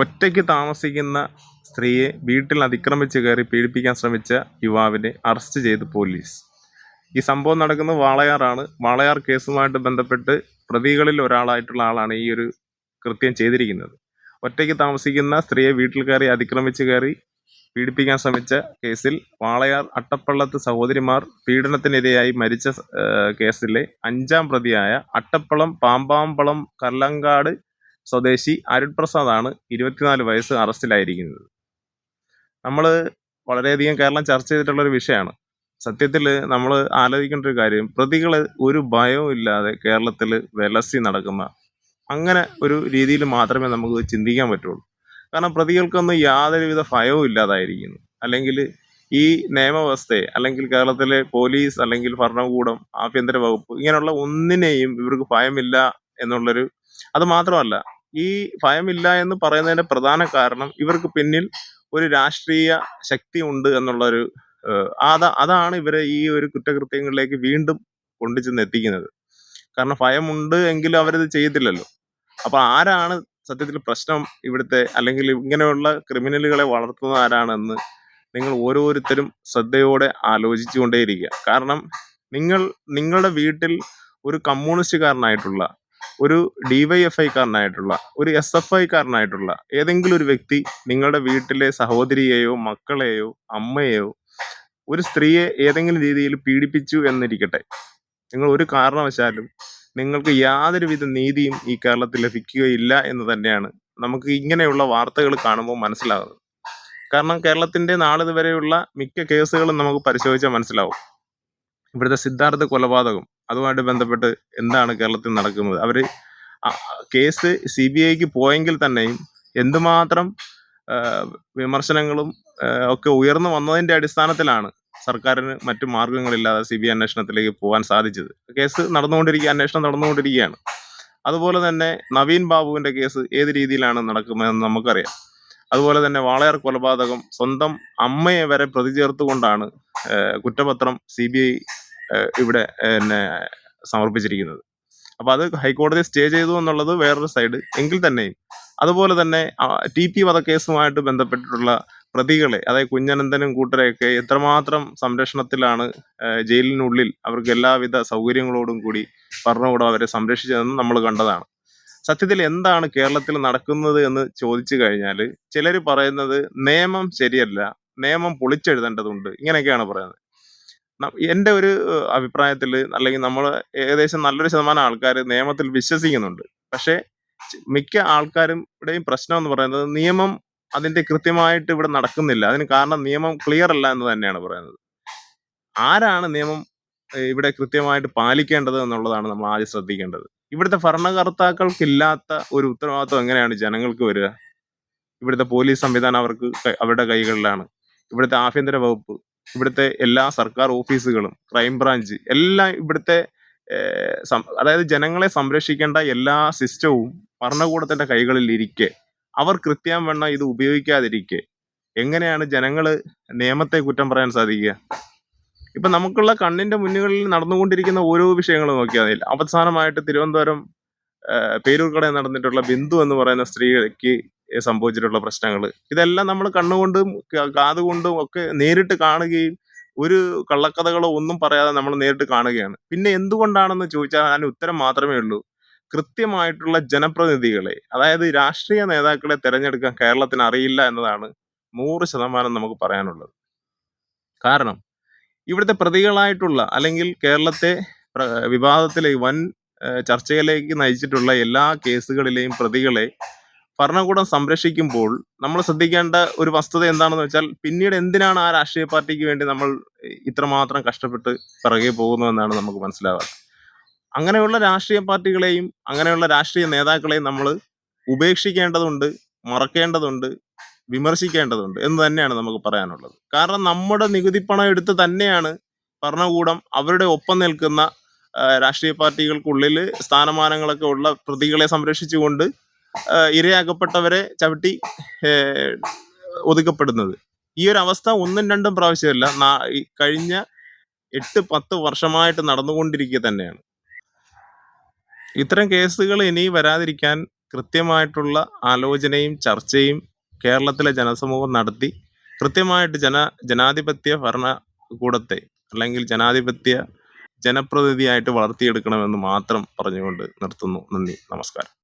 ഒറ്റയ്ക്ക് താമസിക്കുന്ന സ്ത്രീയെ വീട്ടിൽ അതിക്രമിച്ച് കയറി പീഡിപ്പിക്കാൻ ശ്രമിച്ച യുവാവിനെ അറസ്റ്റ് ചെയ്ത് പോലീസ്. ഈ സംഭവം നടക്കുന്നത് വാളയാറാണ്. വാളയാർ കേസുമായിട്ട് ബന്ധപ്പെട്ട് പ്രതികളിൽ ഒരാളായിട്ടുള്ള ആളാണ് ഈ ഒരു കൃത്യം ചെയ്തിരിക്കുന്നത്. ഒറ്റയ്ക്ക് താമസിക്കുന്ന സ്ത്രീയെ വീട്ടിൽ കയറി അതിക്രമിച്ച് കയറി പീഡിപ്പിക്കാൻ ശ്രമിച്ച കേസിൽ വാളയാർ അട്ടപ്പള്ളത്ത് സഹോദരിമാർ പീഡനത്തിനിരയായി മരിച്ച കേസിലെ അഞ്ചാം പ്രതിയായ അട്ടപ്പളം പാമ്പാമ്പളം കല്ലങ്കാട് സ്വദേശി അരുൺ പ്രസാദാണ് ഇരുപത്തിനാല് വയസ്സ് അറസ്റ്റിലായിരിക്കുന്നത്. നമ്മൾ വളരെയധികം കേരളം ചർച്ച ചെയ്തിട്ടുള്ള ഒരു വിഷയമാണ്. സത്യത്തിൽ നമ്മൾ ആലോചിക്കേണ്ട ഒരു കാര്യം പ്രതികൾ ഒരു ഭയവും ഇല്ലാതെ കേരളത്തിൽ വിലസി നടക്കുന്ന അങ്ങനെ ഒരു രീതിയിൽ മാത്രമേ നമുക്ക് ചിന്തിക്കാൻ പറ്റുള്ളൂ. കാരണം പ്രതികൾക്കൊന്നും യാതൊരുവിധ ഭയവും ഇല്ലാതായിരിക്കുന്നു. അല്ലെങ്കിൽ ഈ നിയമവ്യവസ്ഥയെ അല്ലെങ്കിൽ കേരളത്തിലെ പോലീസ് അല്ലെങ്കിൽ ഭരണകൂടം ആഭ്യന്തര വകുപ്പ് ഇങ്ങനെയുള്ള ഒന്നിനെയും ഇവർക്ക് ഭയമില്ല എന്നുള്ളൊരു അത് മാത്രമല്ല ഈ ഭയമില്ല എന്ന് പറയുന്നതിന്റെ പ്രധാന കാരണം ഇവർക്ക് പിന്നിൽ ഒരു രാഷ്ട്രീയ ശക്തി ഉണ്ട് എന്നുള്ളൊരു അതാ അതാണ് ഇവരെ ഈ ഒരു കുറ്റകൃത്യങ്ങളിലേക്ക് വീണ്ടും കൊണ്ടുചെന്ന് എത്തിക്കുന്നത്. കാരണം ഭയമുണ്ട് എങ്കിലും അവരത് ചെയ്യത്തില്ലല്ലോ അപ്പൊ ആരാണ് സത്യത്തിൽ പ്രശ്നം ഇവിടുത്തെ അല്ലെങ്കിൽ ഇങ്ങനെയുള്ള ക്രിമിനലുകളെ വളർത്തുന്നത് ആരാണെന്ന് നിങ്ങൾ ഓരോരുത്തരും ശ്രദ്ധയോടെ ആലോചിച്ചുകൊണ്ടേയിരിക്കുക. കാരണം നിങ്ങൾ നിങ്ങളുടെ വീട്ടിൽ ഒരു കമ്മ്യൂണിസ്റ്റുകാരനായിട്ടുള്ള ഒരു ഡിവൈഎഫ്ഐക്കാരനായിട്ടുള്ള ഒരു എസ് എഫ് ഐക്കാരനായിട്ടുള്ള ഏതെങ്കിലും ഒരു വ്യക്തി നിങ്ങളുടെ വീട്ടിലെ സഹോദരിയെയോ മക്കളെയോ അമ്മയെയോ ഒരു സ്ത്രീയെ ഏതെങ്കിലും രീതിയിൽ പീഡിപ്പിച്ചു എന്നിരിക്കട്ടെ. നിങ്ങൾ ഒരു കാരണവശാലും നിങ്ങൾക്ക് യാതൊരുവിധ നീതിയും ഈ കേരളത്തിൽ ലഭിക്കുകയില്ല എന്ന് തന്നെയാണ് നമുക്ക് ഇങ്ങനെയുള്ള വാർത്തകൾ കാണുമ്പോൾ മനസ്സിലാകുന്നത്. കാരണം കേരളത്തിന്റെ നാളിതുവരെയുള്ള മിക്ക കേസുകളും നമുക്ക് പരിശോധിച്ചാൽ മനസ്സിലാവും. ഇവിടുത്തെ സിദ്ധാർത്ഥ കൊലപാതകം അതുമായിട്ട് ബന്ധപ്പെട്ട് എന്താണ് കേരളത്തിൽ നടക്കുന്നത്? അവർ കേസ് സി ബി ഐക്ക് പോയെങ്കിൽ തന്നെയും എന്തുമാത്രം വിമർശനങ്ങളും ഒക്കെ ഉയർന്നു വന്നതിന്റെ അടിസ്ഥാനത്തിലാണ് സർക്കാരിന് മറ്റു മാർഗങ്ങളില്ലാതെ സി ബി ഐ അന്വേഷണത്തിലേക്ക് പോകാൻ സാധിച്ചത്. കേസ് നടന്നുകൊണ്ടിരിക്കുക അന്വേഷണം നടന്നുകൊണ്ടിരിക്കുകയാണ്. അതുപോലെ തന്നെ നവീൻ ബാബുവിന്റെ കേസ് ഏത് രീതിയിലാണ് നടക്കുന്നതെന്ന് നമുക്കറിയാം. അതുപോലെ തന്നെ വാളയാർ കൊലപാതകം സ്വന്തം അമ്മയെ വരെ പ്രതി ചേർത്തുകൊണ്ടാണ് കുറ്റപത്രം സി ബി ഐ ഇവിടെ പിന്നെ സമർപ്പിച്ചിരിക്കുന്നത്. അപ്പൊ അത് ഹൈക്കോടതി സ്റ്റേ ചെയ്തു എന്നുള്ളത് വേറൊരു സൈഡ്. എങ്കിൽ തന്നെയും അതുപോലെ തന്നെ ടി പി വധക്കേസുമായിട്ട് ബന്ധപ്പെട്ടിട്ടുള്ള പ്രതികളെ അതായത് കുഞ്ഞനന്തനും കൂട്ടരെയൊക്കെ എത്രമാത്രം സംരക്ഷണത്തിലാണ് ജയിലിനുള്ളിൽ അവർക്ക് എല്ലാവിധ സൗകര്യങ്ങളോടും കൂടി ഭരണകൂടം അവരെ സംരക്ഷിച്ചതെന്ന് നമ്മൾ കണ്ടതാണ്. സത്യത്തിൽ എന്താണ് കേരളത്തിൽ നടക്കുന്നത് എന്ന് ചോദിച്ചു കഴിഞ്ഞാൽ ചിലർ പറയുന്നത് നിയമം ശരിയല്ല നിയമം പൊളിച്ചെഴുതേണ്ടതുണ്ട് ഇങ്ങനെയൊക്കെയാണ് പറയുന്നത്. എന്റെ ഒരു അഭിപ്രായത്തിൽ അല്ലെങ്കിൽ നമ്മൾ ഏകദേശം നല്ലൊരു ശതമാനം ആൾക്കാർ നിയമത്തിൽ വിശ്വസിക്കുന്നുണ്ട്. പക്ഷേ മിക്ക ആൾക്കാരും ഇവിടെയും പ്രശ്നം എന്ന് പറയുന്നത് നിയമം അതിന്റെ കൃത്യമായിട്ട് ഇവിടെ നടക്കുന്നില്ല. അതിന് കാരണം നിയമം ക്ലിയർ അല്ല എന്ന് തന്നെയാണ് പറയുന്നത്. ആരാണ് നിയമം ഇവിടെ കൃത്യമായിട്ട് പാലിക്കേണ്ടത് എന്നുള്ളതാണ് നമ്മൾ ആദ്യം ശ്രദ്ധിക്കേണ്ടത്. ഇവിടുത്തെ ഭരണകർത്താക്കൾക്കില്ലാത്ത ഒരു ഉത്തരവാദിത്വം എങ്ങനെയാണ് ജനങ്ങൾക്ക് വരിക? ഇവിടുത്തെ പോലീസ് സംവിധാനം അവർക്ക് അവരുടെ കൈകളിലാണ്. ഇവിടുത്തെ ആഭ്യന്തര വകുപ്പ് ഇവിടുത്തെ എല്ലാ സർക്കാർ ഓഫീസുകളും ക്രൈം ബ്രാഞ്ച് എല്ലാം ഇവിടുത്തെ അതായത് ജനങ്ങളെ സംരക്ഷിക്കേണ്ട എല്ലാ സിസ്റ്റവും ഭരണകൂടത്തിന്റെ കൈകളിൽ ഇരിക്കെ. അവർ കൃത്യം വേണം ഇത് ഉപയോഗിക്കാതിരിക്കെ. എങ്ങനെയാണ് ജനങ്ങൾ നിയമത്തെ കുറ്റം പറയാൻ സാധിക്കുക? ഇപ്പൊ നമുക്കുള്ള കണ്ണിന്റെ മുന്നുകളിൽ നടന്നുകൊണ്ടിരിക്കുന്ന ഓരോ വിഷയങ്ങളും നോക്കിയാൽ മതി അവസാനമായിട്ട് തിരുവനന്തപുരം പേരൂർക്കടയിൽ നടന്നിട്ടുള്ള ബിന്ദു എന്ന് പറയുന്ന സ്ത്രീക്ക് സംഭവിച്ചിട്ടുള്ള പ്രശ്നങ്ങൾ ഇതെല്ലാം നമ്മൾ കണ്ണുകൊണ്ടും കാതുകൊണ്ടും ഒക്കെ നേരിട്ട് കാണുകയും ഒരു കള്ളക്കഥകളോ ഒന്നും പറയാതെ നമ്മൾ നേരിട്ട് കാണുകയാണ്. പിന്നെ എന്തുകൊണ്ടാണെന്ന് ചോദിച്ചാൽ അതിന് ഉത്തരം മാത്രമേ ഉള്ളൂ. കൃത്യമായിട്ടുള്ള ജനപ്രതിനിധികളെ അതായത് രാഷ്ട്രീയ നേതാക്കളെ തിരഞ്ഞെടുക്കാൻ കേരളത്തിന് അറിയില്ല എന്നതാണ് നൂറ് ശതമാനം നമുക്ക് പറയാനുള്ളത്. കാരണം ഇവിടുത്തെ പ്രതികളായിട്ടുള്ള അല്ലെങ്കിൽ കേരളത്തെ വിവാദത്തിലേക്ക് വിവാദത്തിലെ വൻ ചർച്ചയിലേക്ക് നയിച്ചിട്ടുള്ള എല്ലാ കേസുകളിലെയും പ്രതികളെ ഭരണകൂടം സംരക്ഷിക്കുമ്പോൾ നമ്മൾ ശ്രദ്ധിക്കേണ്ട ഒരു വസ്തുത എന്താണെന്ന് വെച്ചാൽ പിന്നീട് എന്തിനാണ് ആ രാഷ്ട്രീയ പാർട്ടിക്ക് വേണ്ടി നമ്മൾ ഇത്രമാത്രം കഷ്ടപ്പെട്ട് പിറകെ പോകുന്നതെന്നാണ് നമുക്ക് മനസ്സിലാവുക അങ്ങനെയുള്ള രാഷ്ട്രീയ പാർട്ടികളെയും അങ്ങനെയുള്ള രാഷ്ട്രീയ നേതാക്കളെയും നമ്മൾ ഉപേക്ഷിക്കേണ്ടതുണ്ട് മറക്കേണ്ടതുണ്ട് വിമർശിക്കേണ്ടതുണ്ട് എന്ന് തന്നെയാണ് നമുക്ക് പറയാനുള്ളത്. കാരണം നമ്മുടെ നികുതി പണം എടുത്ത് തന്നെയാണ് ഭരണകൂടം അവരുടെ ഒപ്പം നിൽക്കുന്ന രാഷ്ട്രീയ പാർട്ടികൾക്കുള്ളിൽ സ്ഥാനമാനങ്ങളൊക്കെ ഉള്ള പ്രതികളെ സംരക്ഷിച്ചുകൊണ്ട് ഇരയാക്കപ്പെട്ടവരെ ചവിട്ടി ഒതുക്കപ്പെടുന്നത്. ഈ ഒരു അവസ്ഥ ഒന്നും രണ്ടും പ്രാവശ്യമല്ല. കഴിഞ്ഞ എട്ട് പത്ത് വർഷമായിട്ട് നടന്നുകൊണ്ടിരിക്കുക തന്നെയാണ്. ഇത്തരം കേസുകൾ ഇനി വരാതിരിക്കാൻ കൃത്യമായിട്ടുള്ള ആലോചനയും ചർച്ചയും കേരളത്തിലെ ജനസമൂഹം നടത്തി കൃത്യമായിട്ട് ജന ജനാധിപത്യ ഭരണകൂടത്തെ അല്ലെങ്കിൽ ജനാധിപത്യ ജനപ്രതിനിധിയായിട്ട് വളർത്തിയെടുക്കണമെന്ന് മാത്രം പറഞ്ഞുകൊണ്ട് നിർത്തുന്നു. നന്ദി. നമസ്കാരം.